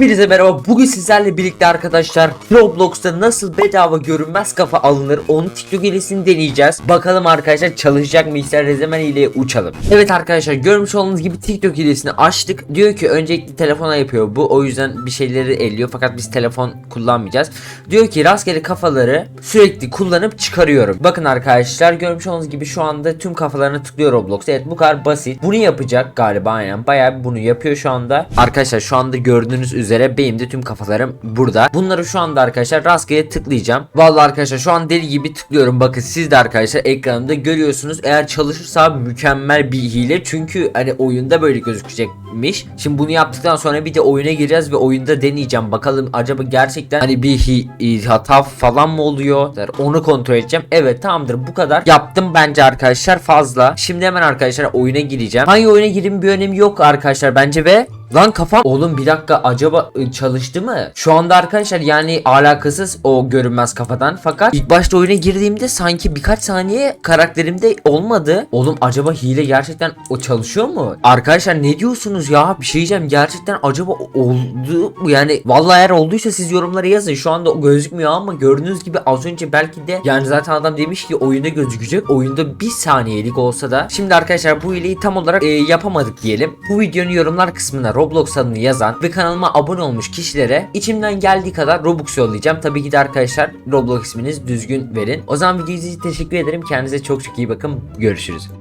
Hepinize merhaba. Bugün sizlerle birlikte arkadaşlar Roblox'ta nasıl bedava görünmez kafa alınır onu TikTok hilesini deneyeceğiz. Bakalım arkadaşlar çalışacak mı? İsterseniz hemen hileye uçalım. Evet arkadaşlar görmüş olduğunuz gibi TikTok hilesini açtık. Diyor ki öncelikle telefona yapıyor bu. O yüzden bir şeyleri elliyor fakat biz telefon kullanmayacağız. Diyor ki rastgele kafaları sürekli kullanıp çıkarıyorum. Bakın arkadaşlar görmüş olduğunuz gibi şu anda tüm kafalarına tıklıyor Roblox. Evet bu kadar basit. Bunu yapacak galiba aynen. Bayağı bunu yapıyor şu anda. Arkadaşlar şu anda gördüğünüz üzere benim de tüm kafalarım burada. Bunları şu anda arkadaşlar rastgele tıklayacağım. Vallahi arkadaşlar şu an deli gibi tıklıyorum. Bakın siz de arkadaşlar ekranımda görüyorsunuz. Eğer çalışırsa mükemmel bir hile. Çünkü hani oyunda böyle gözükecekmiş. Şimdi bunu yaptıktan sonra bir de oyuna gireceğiz ve oyunda deneyeceğim. Bakalım acaba gerçekten hani bir hi- hata falan mı oluyor? Onu kontrol edeceğim. Evet tamamdır bu kadar. Yaptım bence arkadaşlar fazla. Şimdi hemen arkadaşlar oyuna gireceğim. Hangi oyuna gireyim bir önemi yok arkadaşlar bence ve Lan kafam oğlum bir dakika acaba ı, çalıştı mı? Şu anda arkadaşlar yani alakasız o görünmez kafadan fakat ilk başta oyuna girdiğimde sanki birkaç saniye karakterimde olmadı. Oğlum acaba hile gerçekten o çalışıyor mu? Arkadaşlar ne diyorsunuz ya? Bir şey diyeceğim gerçekten acaba oldu mu? Yani vallahi eğer olduysa siz yorumlara yazın. Şu anda gözükmüyor ama gördüğünüz gibi az önce belki de yani zaten adam demiş ki oyunda gözükecek. Oyunda bir saniyelik olsa da. Şimdi arkadaşlar bu hileyi tam olarak e, yapamadık diyelim. Bu videonun yorumlar kısmına Roblox adını yazan ve kanalıma abone olmuş kişilere içimden geldiği kadar Robux yollayacağım. Tabii ki de arkadaşlar Roblox isminiz düzgün verin. O zaman videoyu izlediğiniz teşekkür ederim. Kendinize çok çok iyi bakın. Görüşürüz.